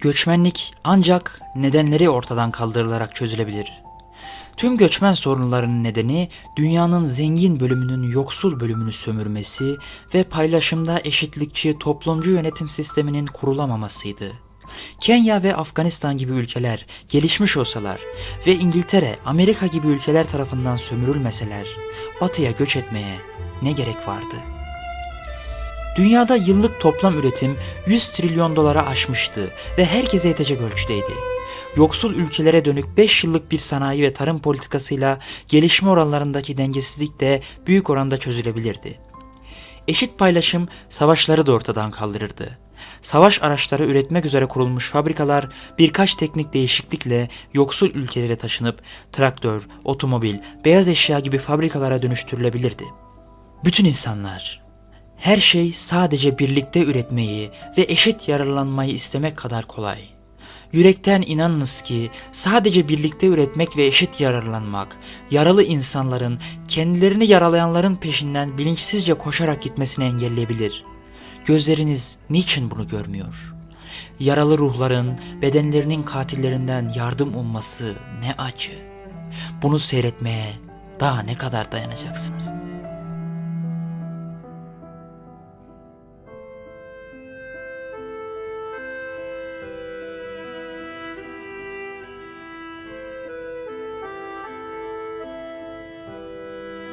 Göçmenlik ancak nedenleri ortadan kaldırılarak çözülebilir. Tüm göçmen sorunlarının nedeni dünyanın zengin bölümünün yoksul bölümünü sömürmesi ve paylaşımda eşitlikçi toplumcu yönetim sisteminin kurulamamasıydı. Kenya ve Afganistan gibi ülkeler gelişmiş olsalar ve İngiltere, Amerika gibi ülkeler tarafından sömürülmeseler batıya göç etmeye ne gerek vardı? Dünyada yıllık toplam üretim 100 trilyon dolara aşmıştı ve herkese yetecek ölçüdeydi. Yoksul ülkelere dönük 5 yıllık bir sanayi ve tarım politikasıyla gelişme oranlarındaki dengesizlik de büyük oranda çözülebilirdi. Eşit paylaşım savaşları da ortadan kaldırırdı. Savaş araçları üretmek üzere kurulmuş fabrikalar birkaç teknik değişiklikle yoksul ülkelere taşınıp traktör, otomobil, beyaz eşya gibi fabrikalara dönüştürülebilirdi. Bütün insanlar, her şey sadece birlikte üretmeyi ve eşit yararlanmayı istemek kadar kolay. Yürekten inanınız ki sadece birlikte üretmek ve eşit yararlanmak, yaralı insanların kendilerini yaralayanların peşinden bilinçsizce koşarak gitmesini engelleyebilir. Gözleriniz niçin bunu görmüyor? Yaralı ruhların bedenlerinin katillerinden yardım umması ne acı. Bunu seyretmeye daha ne kadar dayanacaksınız?''